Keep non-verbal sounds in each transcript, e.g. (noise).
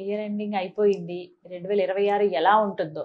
Year ending అయిపోయింది. రెండు వేల ఇరవై ఆరు ఎలా ఉంటుందో.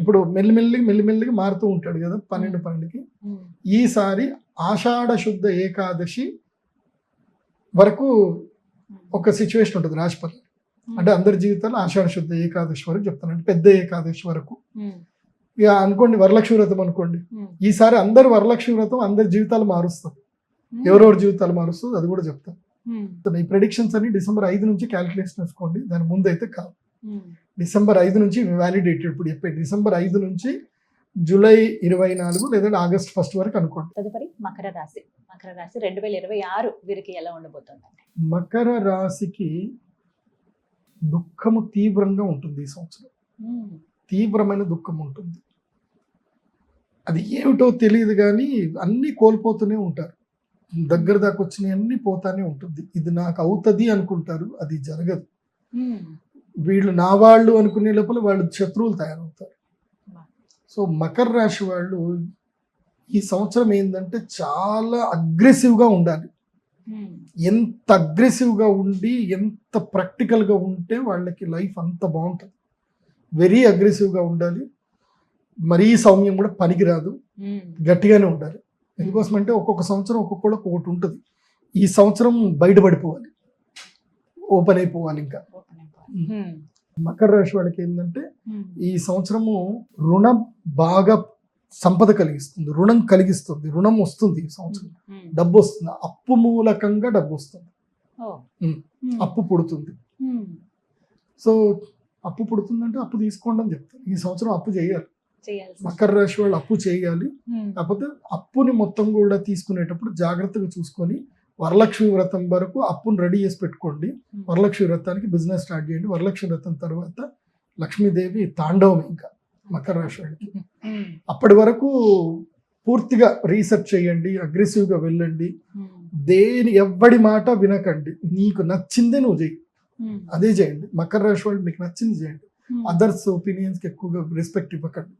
ఇప్పుడు మెల్లిమెల్లిగా మెల్లిమెల్లిగా మారుతూ ఉంటాడు కదా పన్నెండు పన్నెండుకి. ఈసారి ఆషాఢ శుద్ధ ఏకాదశి వరకు ఒక సిచ్యువేషన్ ఉంటుంది రాశిపల్లి అంటే అందరి జీవితాలు ఆషాఢ శుద్ధ ఏకాదశి వరకు చెప్తాను అంటే పెద్ద ఏకాదశి వరకు. ఇక అనుకోండి వరలక్ష్మి వ్రతం అనుకోండి. ఈసారి అందరు వరలక్ష్మి వ్రతం అందరి జీవితాలు మారుస్తారు ఎవరెవరి జీవితాలు మారుస్తుంది అది కూడా చెప్తాను. ఈ ప్రెడిక్షన్స్ అన్ని డిసెంబర్ ఐదు నుంచి క్యాలిక్యులేషన్ వేసుకోండి. దాని ముందు అయితే కాదు. డిసెంబర్ ఐదు నుంచి వ్యాలిడేటెడ్ ఇప్పుడు చెప్పే డిసెంబర్ ఐదు నుంచి జూలై ఇరవై నాలుగు లేదా ఆగస్ట్ ఫస్ట్ వరకు అనుకోండి. తదుపరి మకర రాశి. మకర రాశి రెండు వేల ఇరవై ఆరు వీరికి ఎలా ఉండబోతోందండి? మకర రాశికి దుఃఖము తీవ్రంగా ఉంటుంది ఈ సంవత్సరం. తీవ్రమైన దుఃఖం ఉంటుంది. అది ఏమిటో తెలియదు కానీ అన్నీ కోల్పోతూనే ఉంటారు. దగ్గర దాకా వచ్చినవి అన్నీ పోతానే ఉంటుంది. ఇది నాకు అవుతుంది అనుకుంటారు. అది జరగదు. వీళ్ళు నా వాళ్ళు అనుకునే లోపల వాళ్ళు శత్రువులు తయారవుతారు. సో మకర రాశి వాళ్ళు ఈ సంవత్సరం ఏంటంటే చాలా అగ్రెసివ్గా ఉండాలి. ఉమ్. ఎంత అగ్రెసివ్గా ఉండి ఎంత ప్రాక్టికల్గా ఉంటే వాళ్ళకి లైఫ్ అంత బాగుంటుంది. వెరీ అగ్రెసివ్గా ఉండాలి. మరీ సౌమ్యం కూడా పనికిరాదు. ఉమ్. గట్టిగానే ఉండాలి. ఎందుకోసం అంటే ఒక్కొక్క సంవత్సరం ఒక్కొక్కళ్ళకి ఒకటి ఉంటుంది. ఈ సంవత్సరం బయటపడిపోవాలి. ఓపెన్ అయిపోవాలి ఇంకా. మకర రాశి వాళ్ళకి ఏంటంటే. ఈ సంవత్సరము రుణం బాగా సంపద కలిగిస్తుంది రుణం కలిగిస్తుంది రుణం వస్తుంది ఈ సంవత్సరం. డబ్బు వస్తుంది అప్పు మూలకంగా డబ్బు వస్తుంది. అప్పు పుడుతుంది. సో అప్పు పుడుతుందంటే అప్పు తీసుకోండి అని చెప్తారు. ఈ సంవత్సరం అప్పు చేయాలి. మకర రాశి వాళ్ళు అప్పు చేయాలి. కాకపోతే అప్పుని మొత్తం కూడా తీసుకునేటప్పుడు జాగ్రత్తగా చూసుకొని వరలక్ష్మి వ్రతం వరకు అప్పును రెడీ చేసి పెట్టుకోండి. వరలక్ష్మి వ్రతానికి బిజినెస్ స్టార్ట్ చేయండి. వరలక్ష్మి వ్రతం తర్వాత లక్ష్మీదేవి తాండవం ఇంకా మకర రాశి. అప్పటి వరకు పూర్తిగా రీసెర్చ్ చేయండి అగ్రెసివ్గా వెళ్ళండి. దేని ఎవ్వడి మాట వినకండి. నీకు నచ్చిందే నువ్వు చేయి. అదే చేయండి. మకర రాశి వాళ్ళు మీకు నచ్చింది చేయండి. అదర్స్ ఒపీనియన్స్కి ఎక్కువగా రెస్పెక్ట్ ఇవ్వకండి.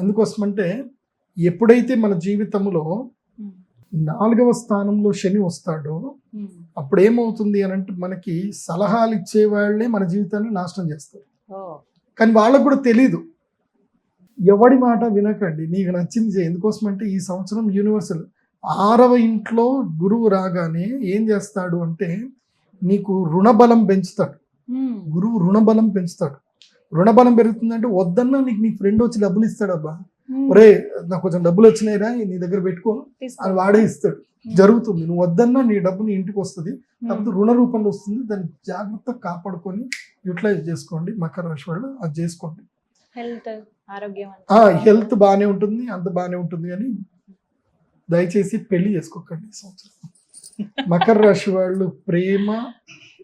ఎందుకోసమంటే ఎప్పుడైతే మన జీవితంలో నాలుగవ స్థానంలో శని వస్తాడో. అప్పుడు ఏమవుతుంది అని అంటే మనకి సలహాలు ఇచ్చే వాళ్ళే మన జీవితాన్ని నాశనం చేస్తారు. కానీ వాళ్ళకు కూడా తెలీదు. ఎవడి మాట వినకండి. నీకు నచ్చింది చేయి. ఎందుకోసమంటే ఈ సంవత్సరం యూనివర్సల్. ఆరవ ఇంట్లో గురువు రాగానే ఏం చేస్తాడు అంటే నీకు రుణబలం పెంచుతాడు. గురువు రుణబలం పెంచుతాడు. రుణబలం పెరుగుతుందంటే వద్దన్నా నీకు నీ ఫ్రెండ్ వచ్చి డబ్బులు ఇస్తాడు అబ్బా ఒరే నాకు కొంచెం డబ్బులు వచ్చినాయిరా నీ దగ్గర పెట్టుకో. అని వాడే ఇస్తాడు. జరుగుతుంది. నువ్వు వద్దన్నా నీ డబ్బు నీ ఇంటికి వస్తుంది. కాకపోతే రుణ రూపంలో వస్తుంది. దాన్ని జాగ్రత్తగా కాపాడుకొని యూటిలైజ్ చేసుకోండి. మకర రాశి వాళ్ళు అది చేసుకోండి. హెల్త్ బాగానే ఉంటుంది అంత బాగానే ఉంటుంది కానీ దయచేసి పెళ్ళి చేసుకోకండి సంవత్సరం. మకర రాశి వాళ్ళు ప్రేమ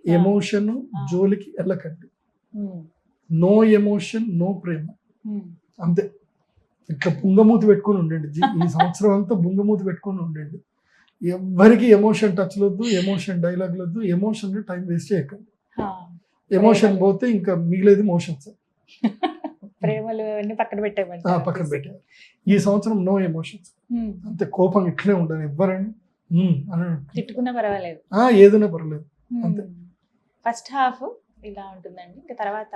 ఎమోషన్ జోలికి వెళ్ళకండి నో ఎమోషన్ నో ప్రేమ. అంతే. ఇట్లా బుంగమూతి పెట్టుకొని ఉండండి ఈ సంవత్సరం అంతా బుంగమూతి పెట్టుకొని ఉండండి ఎవ్వరికి ఎమోషన్ టచ్ వద్దు ఎమోషన్ డైలాగ్ వద్దు ఎమోషన్ టైం వేస్ట్ చేయకండి. ఎమోషన్ పోతే ఇంకా మిగిలేది మోషన్స్. (laughs) ప్రేమలు పక్కన పక్కన పెట్టారు ఈ సంవత్సరం నో ఎమోషన్స్ అంతే కోపం ఇట్లే ఉండదు ఎవ్వరని. అని తిట్టుకున్నా పర్వాలేదు. ఆ, ఏదైనా పర్లేదు అంతే. ఫస్ట్ హాఫ్ ఇలా ఉంటుందండి. ఇంకా తర్వాత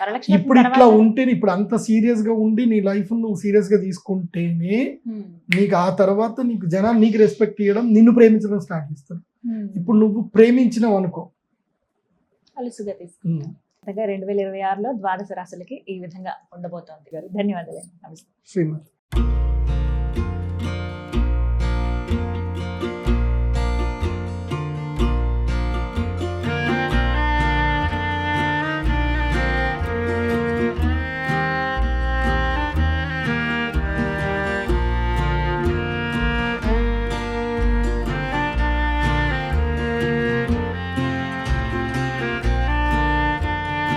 వరలక్ష్మి ఇప్పుడు ఇట్లా ఉంటేనే ఇప్పుడు అంత సీరియస్గా ఉండి నీ లైఫ్ నువ్వు సీరియస్గా తీసుకుంటేనే నీకు ఆ తర్వాత నీకు జనాలు నీకు రెస్పెక్ట్ ఇవ్వడం నిన్ను ప్రేమించడం స్టార్ట్ చేస్తారు. ఇప్పుడు నువ్వు ప్రేమించినావు అనుకో. అలుసుగా తీసుకుంటాం రెండు వేల ఇరవై ఆరులో ద్వాదశ రాశులకి ఈ విధంగా ఉండబోతోంది గారు. ధన్యవాదాలు నమస్తే. శ్రీమతి.